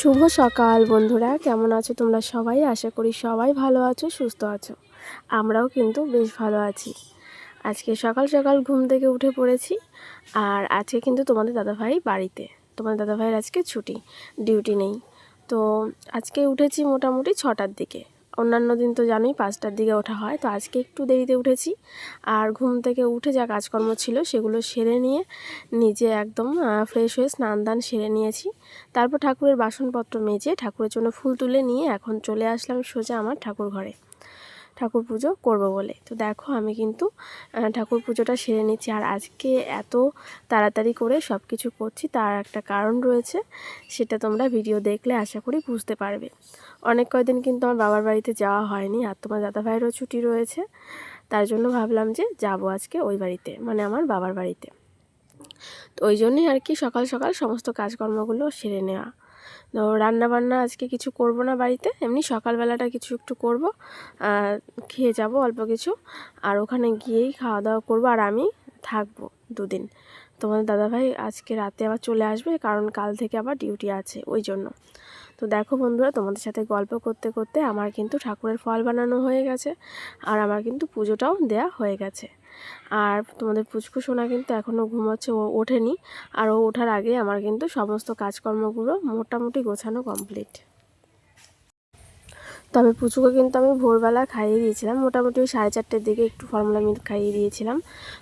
শুভ সকাল বন্ধুরা, কেমন আছো তোমরা সবাই? আশা করি সবাই ভালো আছো, সুস্থ আছো। আমরাও কিন্তু বেশ ভালো আছি। আজকে সকাল সকাল ঘুম থেকে উঠে পড়েছি আর আজকে কিন্তু তোমাদের দাদাভাই বাড়িতে। তোমাদের দাদাভাইয়ের আজকে ছুটি, ডিউটি নেই। তো আজকে উঠেছি মোটামুটি ছটার দিকে। অন্যান্য দিন তো জানোই পাঁচটার দিকে ওঠা হয়, তো আজকে একটু দেরিতে উঠেছি। আর ঘুম থেকে উঠে যা কাজকর্ম ছিল সেগুলো সেরে নিয়ে নিজে একদম ফ্রেশ হয়ে স্নান দান সেরে নিয়েছি। তারপর ঠাকুরের বাসনপত্র মেজে ঠাকুরের জন্য ফুল তুলে নিয়ে এখন চলে আসলাম সোজা আমার ঠাকুর ঘরে। ঠাকুর পুজো করব বলে। তো দেখো আমি কিন্তু ঠাকুর পুজোটা সেরে নিচ্ছি। আর আজকে এত তাড়াতাড়ি করে সব কিছু করছি তার একটা কারণ রয়েছে, সেটা তোমরা ভিডিও দেখলে আশা করি বুঝতে পারবে। অনেক কয়দিন কিন্তু আমার বাবার বাড়িতে যাওয়া হয়নি আর তোমার দাদাভাইয়েরও ছুটি রয়েছে। তার জন্য ভাবলাম যে যাব আজকে ওই বাড়িতে মানে আমার বাবার বাড়িতে। তো ওই জন্যই আর কি সকাল সকাল সমস্ত কাজকর্মগুলো সেরে নেওয়া। তো রান্না বান্না আজকে কিছু করব না বাড়িতে, এমনি সকালবেলাটা কিছু একটু করব খেয়ে যাব অল্প কিছু। আর ওখানে গিয়েই খাওয়া দাওয়া করব আর আমি থাকব দুদিন। তোমাদের দাদাভাই আজকে রাতে আবার চলে আসবে, কারণ কাল থেকে আবার ডিউটি আছে, ওই জন্য। তো দেখো বন্ধুরা, তোমাদের সাথে গল্প করতে করতে আমার কিন্তু ঠাকুরের ফল বানানো হয়ে গেছে আর আমার কিন্তু পুজোটাও দেয়া হয়ে গেছে। আর তোমাদের পুচকু সোনা কিন্তু এখনও ঘুমাচ্ছে, ও ওঠেনি। আর ও ওঠার আগে আমার কিন্তু সমস্ত কাজকর্মগুলো মোটামুটি গোছানো কমপ্লিট তবে পুচুকে কিন্তু আমি ভোরবেলা খাইয়ে দিয়েছিলাম। মোটামুটি ওই সাড়ে চারটের দিকে একটু ফর্মুলা মিল্ক খাইয়ে দিয়েছিলাম।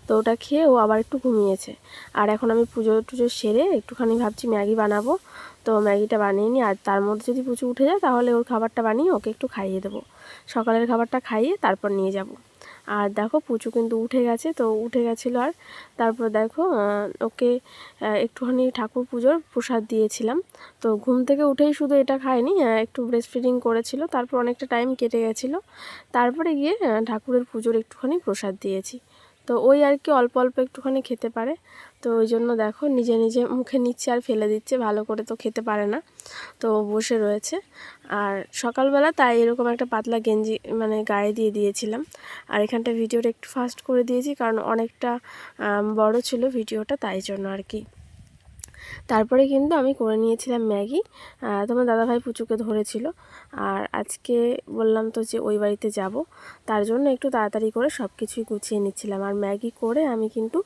তো ওটা খেয়ে ও আবার একটু ঘুমিয়েছে। আর এখন আমি পুজো টুজো সেরে একটুখানি ভাবছি ম্যাগি বানাবো। তো ম্যাগিটা বানিয়ে নিই আর তার মধ্যে যদি পুচু উঠে যায় তাহলে ওর খাবারটা বানিয়ে ওকে একটু খাইয়ে দেবো। সকালের খাবারটা খাইয়ে তারপর নিয়ে যাব। আর দেখো পুচু কিন্তু উঠে গেছে, তো উঠে গেছিল আর। তারপর দেখো ওকে একটুখানি ঠাকুর পুজোর প্রসাদ দিয়েছিলাম। তো ঘুম থেকে উঠেই শুধু এটা খায়নি একটু ব্রেস্ট ফিডিং করেছিল, তারপর অনেকটা টাইম কেটে গেছিল। তারপরে গিয়ে ঠাকুরের পুজোর একটুখানি প্রসাদ দিয়েছি। তো ওই আর কি অল্প অল্প একটুখানি খেতে পারে। তো ওই জন্য দেখো, নিজে নিজে মুখে নিচ্ছে আর ফেলে দিচ্ছে, ভালো করে তো খেতে পারে না। তো বসে রয়েছে। আর সকালবেলা তাই এরকম একটা পাতলা গেঞ্জি মানে গায়ে দিয়ে দিয়েছিলাম। আর এখানটা ভিডিওটা একটু ফাস্ট করে দিয়েছি, কারণ অনেকটা বড় ছিল ভিডিওটা, তাই জন্য আর কি। তারপরে কিন্তু আমি করে নিয়েছিলাম ম্যাগি। তোমার দাদাভাই পুচুকে ধরেছিল। আর আজকে বললাম তো যে ওই বাড়িতে যাব। তার জন্য একটু তাড়াতাড়ি করে সব কিছুই গুছিয়ে নিচ্ছিলাম। আর ম্যাগি করে আমি কিন্তু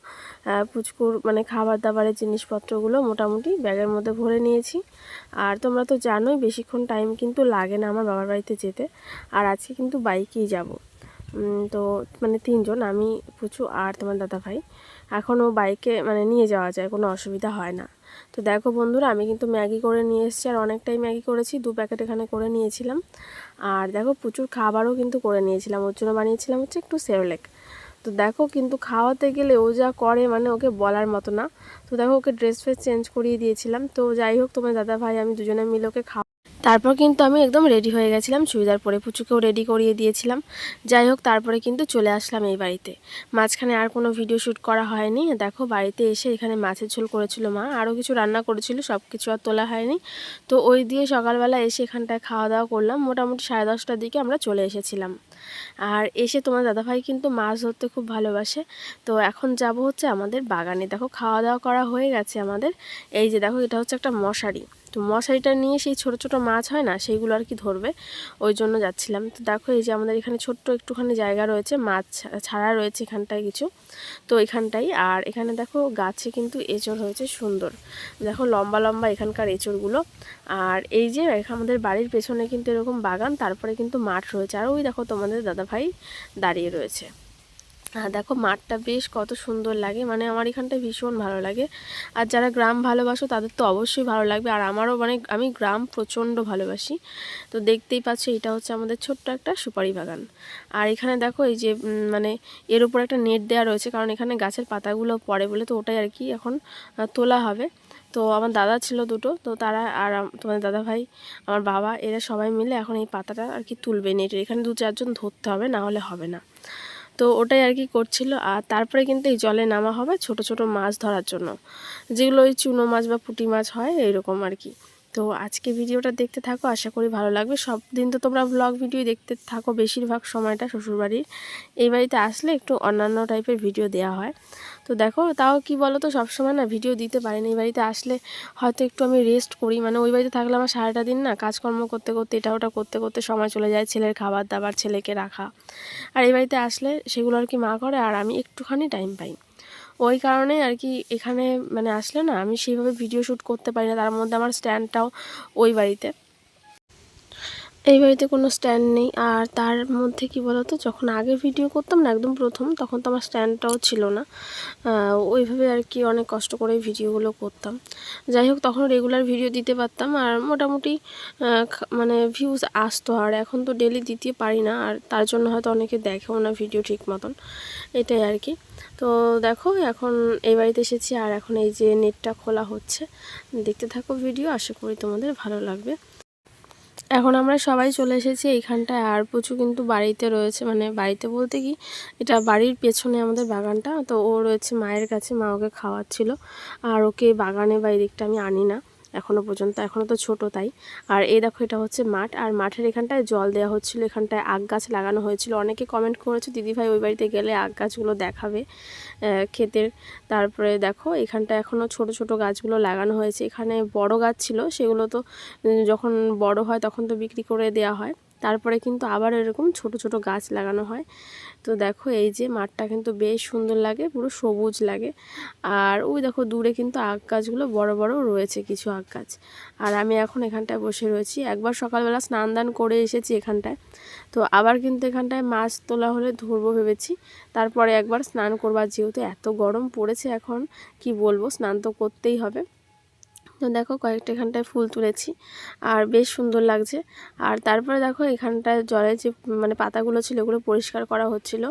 পুচকুর মানে খাবার দাবারের জিনিসপত্রগুলো মোটামুটি ব্যাগের মধ্যে ভরে নিয়েছি। আর তোমরা তো জানোই বেশিক্ষণ টাইম কিন্তু লাগে না আমার বাবার বাড়িতে যেতে। আর আজকে কিন্তু বাইকেই যাব। তো মানে তিনজন, আমি, পুচু আর তোমার দাদা ভাই। এখনও বাইকে মানে নিয়ে যাওয়া যায়, কোনো অসুবিধা হয় না। তো দেখো বন্ধুরা, আমি কিন্তু ম্যাগি করে নিয়ে এসেছি আর অনেকটাই ম্যাগি করেছি, দু প্যাকেট এখানে করে নিয়েছিলাম। আর দেখো প্রচুর খাবারও কিন্তু করে নিয়েছিলাম, ওর জন্য বানিয়েছিলাম হচ্ছে একটু সেরলেক। তো দেখো কিন্তু খাওয়াতে গেলে ও যা করে মানে ওকে বলার মতো না। তো দেখো ওকে ড্রেস ফ্রেস চেঞ্জ করিয়ে দিয়েছিলাম। তো যাই হোক, তোমার দাদা ভাই, আমি দুজনে মিলে ওকে খাওয়া তারপর কিন্তু আমি একদম রেডি হয়ে গেছিলাম, চুড়িদার পরে পুচুকেও রেডি করিয়ে দিয়েছিলাম। যাই হোক, তারপরে কিন্তু চলে আসলাম এই বাড়িতে। মাঝখানে আর কোনো ভিডিও শ্যুট করা হয়নি। দেখো, বাড়িতে এসে এখানে মাছের ঝোল করেছিল মা, আরও কিছু রান্না করেছিল সব কিছু আর তোলা হয়নি। তো ওই দিয়ে সকালবেলা এসে এখানটায় খাওয়া দাওয়া করলাম। মোটামুটি সাড়ে দশটার দিকে আমরা চলে এসেছিলাম। আর এসে তোমার দাদাভাই কিন্তু মাছ ধরতে খুব ভালোবাসে। তো এখন যাব হচ্ছে আমাদের বাগানে। দেখো খাওয়া দাওয়া করা হয়ে গেছে আমাদের। এই যে দেখো, এটা হচ্ছে একটা মশারি। তো মশারিটা নিয়ে সেই ছোট ছোট মাছ হয় না, সেইগুলো আর কি ধরবে। ওই জন্য যাচ্ছিলাম। তো দেখো, এই যে আমাদের এখানে ছোট্ট একটুখানি জায়গা রয়েছে, মাছ ছাড়া রয়েছে এখানটায় কিছু। তো এখানটাই। আর এখানে দেখো, গাছে কিন্তু এঁচড় হয়েছে সুন্দর। দেখো, লম্বা লম্বা এখানকার এঁচড়গুলো। আর এই যে আমাদের বাড়ির পেছনে কিন্তু এরকম বাগান, তারপরে কিন্তু মাঠ রয়েছে। আর ওই দেখো, তোমাদের দাদাভাই দাঁড়িয়ে রয়েছে। আর দেখো মাঠটা বেশ কত সুন্দর লাগে মানে আমার এখানটা ভীষণ ভালো লাগে। আর যারা গ্রাম ভালোবাসো তাদের তো অবশ্যই ভালো লাগবে। আর আমারও মানে আমি গ্রাম প্রচণ্ড ভালোবাসি। তো দেখতেই পাচ্ছ এটা হচ্ছে আমাদের ছোট্ট একটা সুপারি বাগান। আর এখানে দেখো এই যে মানে এর উপর একটা নেট দেওয়া রয়েছে, কারণ এখানে গাছের পাতাগুলো পড়ে বলে তো ওটাই আর কি এখন তোলা হবে। তো আমার দাদা ছিল দুটো, তো তারা আর তোমাদের দাদা ভাই, আমার বাবা, এরা সবাই মিলে এখন এই পাতাটা আর কি তুলবে নেটের এখানে দু চারজন ধরতে হবে, না হলে হবে না। তো ওটাই আর কি করছিল, আর তারপরে কিন্তু এই জলে নামা হবে ছোট ছোট মাছ ধরার জন্য। যেগুলো ওই চুনো মাছ বা পুঁটি মাছ হয় এইরকম আর কি। তো আজকে ভিডিওটা দেখতে থাকো, আশা করি ভালো লাগবে। সব দিন তো তোমরা ব্লগ ভিডিও দেখতে থাকো, বেশিরভাগ সময়টা শ্বশুরবাড়ির। এই বাড়িতে আসলে একটু অন্যান্য টাইপের ভিডিও দেওয়া হয়। তো দেখো, তাও কি বলো তো সবসময় না ভিডিও দিতে পারি না। এই বাড়িতে আসলে হয়তো একটু আমি রেস্ট করি। মানে ওই বাড়িতে থাকলে আমার সারাটা দিন না কাজকর্ম করতে করতে, এটা ওটা করতে করতে সময় চলে যায় ছেলের খাবার দাবার, ছেলেকে রাখা। আর এই বাড়িতে আসলে সেগুলো আর কি মা করে, আর আমি একটুখানি টাইম পাই। ওই কারণে আর কি এখানে মানে আসলে না আমি সেইভাবে ভিডিও শ্যুট করতে পারি না। তার মধ্যে আমার স্ট্যান্ডটাও ওই বাড়িতে। এই বাড়িতে কোনো স্ট্যান্ড নেই। আর তার মধ্যে কি বলতো, যখন আগে ভিডিও করতাম না, একদম প্রথম, তখন তো আমার স্ট্যান্ডটাও ছিল না। ওইভাবে আর কি অনেক কষ্ট করে ভিডিওগুলো করতাম। যাই হোক, তখন রেগুলার ভিডিও দিতে পারতাম আর মোটামুটি মানে ভিউজ আসতো। আর এখন তো ডেলি দিতে পারি না, আর তার জন্য হয়তো অনেকে দেখেও না ভিডিও ঠিক মতন। এটাই আর কি। তো দেখো, এখন এই বাড়িতে এসেছি আর এখন এই যে নেটটা খোলা হচ্ছে। দেখতে থাকো ভিডিও আশা করি তোমাদের ভালো লাগবে। এখন আমরা সবাই চলে এসেছি এইখানটায়। আর প্রচুর কিন্তু বাড়িতে রয়েছে। মানে বাড়িতে বলতে কি, এটা বাড়ির পেছনে আমাদের বাগানটা। তো ও রয়েছে মায়ের কাছে, মা ওকে খাওয়াচ্ছিল। আর ওকে বাগানে বা এদিকটা আমি আনি না। এখনও পর্যন্ত এখনও তো ছোট তাই। আর এই দেখো এটা হচ্ছে মাঠ, আর মাঠের এখানটায় জল দেওয়া হচ্ছিল, এখানটায় আগ গাছ লাগানো হয়েছিল। অনেকে কমেন্ট করেছে, দিদিভাই, ওই বাড়িতে গেলে আগ গাছগুলো দেখাবে ক্ষেতের। তারপরে দেখো এখানটা এখনও ছোট ছোট গাছগুলো লাগানো হয়েছে। এখানে বড় গাছ ছিল, সেগুলো তো যখন বড় হয় তখন তো বিক্রি করে দেওয়া হয়। তারপরে কিন্তু আবার এরকম ছোট ছোট গাছ লাগানো হয়। তো দেখো এই যে মাঠটা কিন্তু বেশ সুন্দর লাগে, পুরো সবুজ লাগে। আর ওই দেখো দূরে কিন্তু আগ গাছগুলো, বড় বড় রয়েছে কিছু আগ গাছ। আর আমি এখন এখানটায় বসে রয়েছি। একবার সকালবেলা স্নান দান করে এসেছি এখানটায়। তো আবার কিন্তু এখানটায় মাছ তোলা হলে ধরবো ভেবেছি। তারপরে একবার স্নান করবার যেহেতু এত গরম পড়েছে এখন, কি বলব, স্নান তো করতেই হবে। তো দেখো কয়েকটা এখানটায় ফুল তুলেছি আর বেশ সুন্দর লাগছে। আর তারপরে দেখো এখানটায় জলে যে মানে পাতাগুলো ছিল ওগুলো পরিষ্কার করা হচ্ছিল।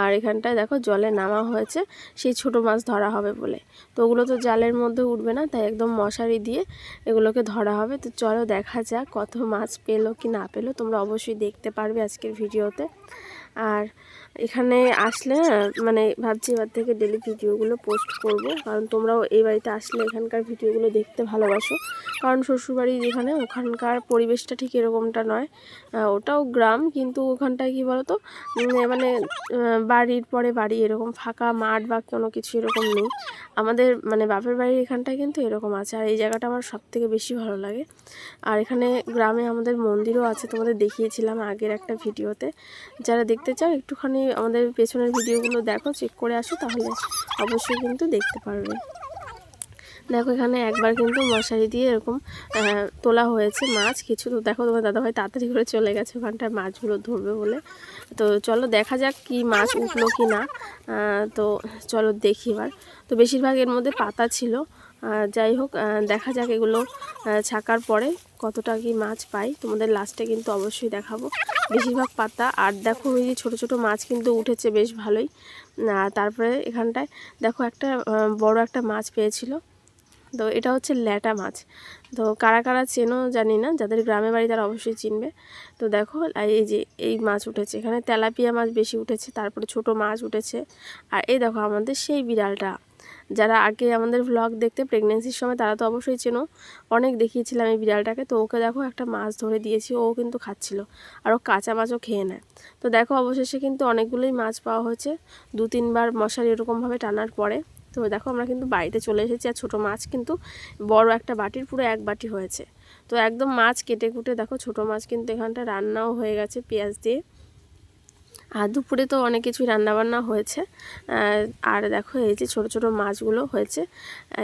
আর এখানটায় দেখো জলে নামা হয়েছে, সেই ছোট মাছ ধরা হবে বলে। তো ওগুলো তো জালের মধ্যে উঠবে না, তাই একদম মশারি দিয়ে এগুলোকে ধরা হবে। তো চলো দেখা যাক কত মাছ পেল কি না পেল, তোমরা অবশ্যই দেখতে পারবে আজকের ভিডিওতে। আর এখানে আসলে মানে ভাবছি এবার থেকে ডেলি ভিডিওগুলো পোস্ট করব। কারণ তোমরাও এই বাড়িতে আসলে এখানকার ভিডিওগুলো দেখতে ভালোবাসো। কারণ শ্বশুরবাড়ি যেখানে, ওখানকার পরিবেশটা ঠিক এরকমটা নয়। ওটাও গ্রাম, কিন্তু ওখানটায় কী বলতো? মানে বাড়ির পরে বাড়ি এরকম ফাঁকা মাঠ বা কোনো কিছু এরকম নেই। আমাদের মানে বাপের বাড়ির এখানটায় কিন্তু এরকম আছে। আর এই জায়গাটা আমার সব থেকে বেশি ভালো লাগে। আর এখানে গ্রামে আমাদের মন্দিরও আছে, তোমাদের দেখিয়েছিলাম আগের একটা ভিডিওতে যারা দেখতে চাও, একটুখানি আমাদের পেছনের ভিডিওগুলো দেখো চেক করে আসো, তাহলে অবশ্যই কিন্তু দেখতে পারবে। দেখো এখানে একবার কিন্তু মশারি দিয়ে এরকম তোলা হয়েছে মাছ, কিছু তো দেখো তোমার দাদাভাই তাড়াতাড়ি করে চলে গেছে, ওখানটায় মাছগুলো ধরবে বলে। তো চলো দেখা যাক কি মাছ উঠল কি না তো চলো দেখি এবার। তো বেশিরভাগ এর মধ্যে পাতা ছিল যাই হোক দেখা যাক এগুলো ছাকার পরে কতটা কি মাছ পাই। তোমাদের লাস্টে কিন্তু অবশ্যই দেখাবো। বেশিরভাগ পাতা, আর দেখো ওই যে ছোটো ছোটো মাছ কিন্তু উঠেছে বেশ ভালোই। তারপরে এখানটায় দেখো একটা বড় একটা মাছ পেয়েছিল। তো এটা হচ্ছে ল্যাটা মাছ। তো কারা কারা চেনো জানি না, যাদের গ্রামে বাড়ি তারা অবশ্যই চিনবে। তো দেখো এই যে এই মাছ উঠেছে। এখানে তেলাপিয়া মাছ বেশি উঠেছে, তারপরে ছোট মাছ উঠেছে। আর এই দেখো আমাদের সেই বিড়ালটা। যারা আগে আমাদের ভ্লগ দেখতে প্রেগনেন্সির সময় তারা তো অবশ্যই চেনো। অনেক দেখিয়েছিলাম এই বিড়ালটাকে। তো ওকে দেখো একটা মাছ ধরে দিয়েছি, ও কিন্তু খাচ্ছিল আর ও কাঁচা মাছও খেয়ে নেয়। তো দেখো অবশেষে কিন্তু অনেকগুলোই মাছ পাওয়া হয়েছে। দু তিনবার মশারি এরকমভাবে টানার পরে তো দেখো আমরা কিন্তু বাড়িতে চলে এসেছি আর ছোটো মাছ কিন্তু বড় একটা বাটির পুরো এক বাটি হয়েছে। তো একদম মাছ কেটে কুটে দেখো ছোটো মাছ কিন্তু এখানটা রান্নাও হয়ে গেছে পেঁয়াজ দিয়ে। আর দুপুরে তো অনেক কিছুই রান্নাবান্না হয়েছে। আর দেখো এই যে ছোট ছোট মাছগুলো হয়েছে।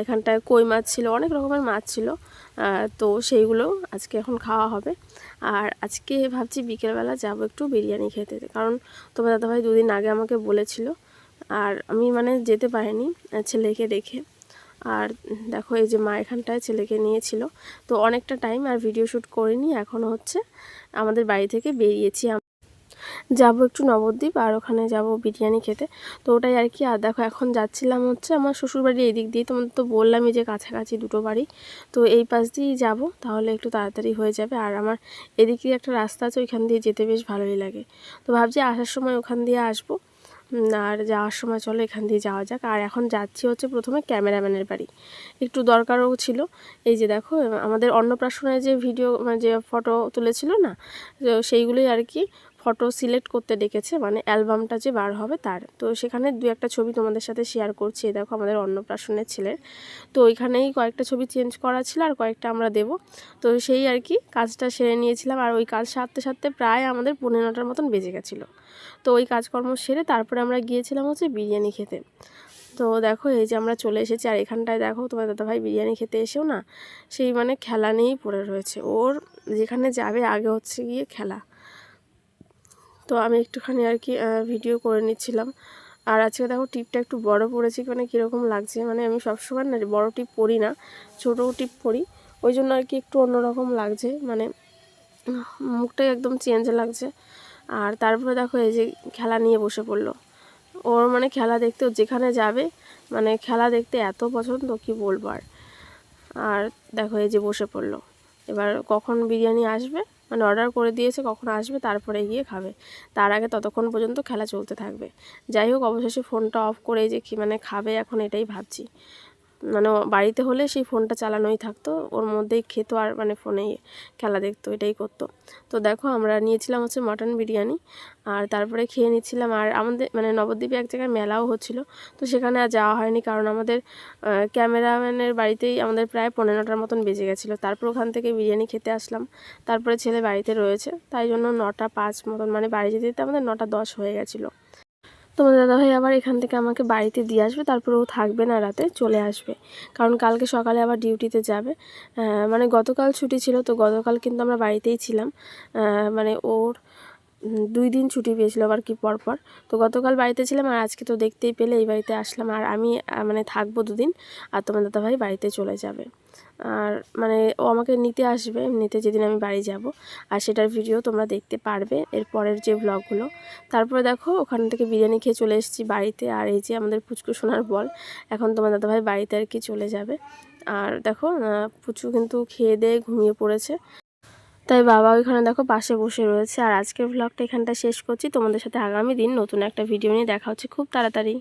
এখানটায় কই মাছ ছিল, অনেক রকমের মাছ ছিল। তো সেইগুলো আজকে এখন খাওয়া হবে। আর আজকে ভাবছি বিকেলবেলা যাব একটু বিরিয়ানি খেতে। কারণ তোমার দাদাভাই দুদিন আগে আমাকে বলেছিল। আর আমি মানে যেতে পারিনি ছেলেকে রেখে আর দেখো এই যে মা এখানটায় ছেলেকে নিয়েছিল। তো অনেকটা টাইম আর ভিডিও শ্যুট করিনি, এখন হচ্ছে। আমাদের বাড়ি থেকে বেরিয়েছি যাব একটু নবদ্বীপ আর ওখানে যাব বিরিয়ানি খেতে। তো ওটাই আর কি। আর দেখো, এখন যাচ্ছিলাম হচ্ছে আমার শ্বশুরবাড়ি এই দিক দিয়ে। তোমাদের তো বললামই যে কাছাকাছি দুটো বাড়ি। তো এই পাশ দিয়েই যাব, তাহলে একটু তাড়াতাড়ি হয়ে যাবে। আর আমার এদিক দিয়ে একটা রাস্তা আছে, ওইখান দিয়ে যেতে বেশ ভালোই লাগে। তো ভাবছি আসার সময় ওখান দিয়ে আসব। আর যাওয়ার সময় চলো এখান দিয়ে যাওয়া যাক। আর এখন যাচ্ছি হচ্ছে প্রথমে ক্যামেরাম্যানের বাড়ি। একটু দরকারও ছিল। এই যে দেখো আমাদের অন্নপ্রাশনের যে ভিডিও মানে যে ফটো তুলেছিল না সেইগুলোই আর কি ফটো সিলেক্ট করতে ডেকেছে মানে অ্যালবামটা যে বার হবে তার। তো সেখানে দু একটা ছবি তোমাদের সাথে শেয়ার করছি দেখো আমাদের অন্নপ্রাশনের ছেলের। তো ওইখানেই কয়েকটা ছবি চেঞ্জ করা ছিল আর কয়েকটা আমরা দেব। তো সেই আর কি কাজটা সেরে নিয়েছিলাম আর ওই কাজ সারতে সারতে প্রায় আমাদের পনেরোটার মতন বেজে গেছিল। তো ওই কাজকর্ম সেরে তারপরে আমরা গিয়েছিলাম হচ্ছে বিরিয়ানি খেতে। তো দেখো এই যে আমরা চলে এসেছি আর এখানটায় দেখো তোমার দাদাভাই বিরিয়ানি খেতে এসেও না, সেই মানে খেলা নিয়েই পড়ে রয়েছে। ওর যেখানে যাবে আগে হচ্ছে গিয়ে খেলা। তো আমি একটুখানি আর কি ভিডিও করে নিচ্ছিলাম। আর আজকে দেখো টিপটা একটু বড় পড়েছি মানে কীরকম লাগছে। মানে আমি সবসময় না বড় টিপ পরি না ছোটো টিপ পরি। ওই জন্য আর কি একটু অন্যরকম লাগছে। মানে মুখটাই একদম চেঞ্জ লাগছে। আর তারপরে দেখো এই যে খেলা নিয়ে বসে পড়ল। ওর মানে খেলা দেখতে যেখানে যাবে মানে খেলা দেখতে এত পছন্দ, কি বলব আর। আর দেখো এই যে বসে পড়ল। এবার কখন বিরিয়ানি আসবে মানে অর্ডার করে দিয়েছে, কখন আসবে, তারপরে গিয়ে খাবে। তার আগে ততক্ষণ পর্যন্ত খেলা চলতে থাকবে। যাই হোক, অবশেষে ফোনটা অফ করে যে কি মানে খাবে, এখন এটাই ভাবছি। মানে বাড়িতে হলে সেই ফোনটা চালানোই থাকতো। ওর মধ্যেই খেতো আর মানে ফোনেই খেলা দেখতো, এটাই করতো। তো দেখো আমরা নিয়েছিলাম হচ্ছে মটন বিরিয়ানি আর তারপরে খেয়ে নিচ্ছিলাম। আর আমাদের মানে নবদ্বীপে এক জায়গায় মেলাও হচ্ছিল, তো সেখানে আর যাওয়া হয়নি কারণ আমাদের ক্যামেরাম্যানের বাড়িতেই আমাদের প্রায় পনেরোটার মতন বেজে গেছিল। তারপর ওখান থেকে বিরিয়ানি খেতে আসলাম। তারপরে ছেলে বাড়িতে রয়েছে, তাই জন্য নটা পাঁচ মতন মানে বাড়ি যেতে যেতে আমাদের নটা দশ হয়ে গেছিল। তোমাদের দাদাভাই আবার এখান থেকে আমাকে বাড়িতে দিয়ে আসবে, তারপর ও থাকবে না রাতে, চলে আসবে। কারণ কালকে সকালে আবার ডিউটিতে যাবে। মানে গতকাল ছুটি ছিল, তো গতকাল কিন্তু আমরা বাড়িতেই ছিলাম। মানে ওর দুই দিন ছুটি পেয়েছিল আবার কি পরপর। তো গতকাল বাড়িতে ছিলাম আর আজকে তো দেখতেই পেলে এই বাড়িতে আসলাম। আর আমি মানে থাকব দুদিন আর তোমার দাদাভাই বাড়িতে চলে যাবে। আর মানে ও আমাকে নিতে আসবে, নিতে যেদিন আমি বাড়ি যাব। আর সেটার ভিডিও তোমরা দেখতে পারবে এর পরের যে ব্লগগুলো তারপরে দেখো, ওখান থেকে বিরিয়ানি খেয়ে চলে এসেছি বাড়িতে। আর এই যে আমাদের পুচকু সোনার বল, এখন তোমার দাদাভাই বাড়িতে আর কি চলে যাবে। আর দেখো পুচু কিন্তু খেয়ে দিয়ে ঘুমিয়ে পড়েছে। তাই বাবা ওইখানে দেখো পাশে বসে রয়েছে। আর আজকের ভ্লগটা এখানটা শেষ করছি। তোমাদের সাথে আগামী দিন নতুন একটা ভিডিও নিয়ে দেখা হচ্ছে। খুব তাড়াতাড়ি।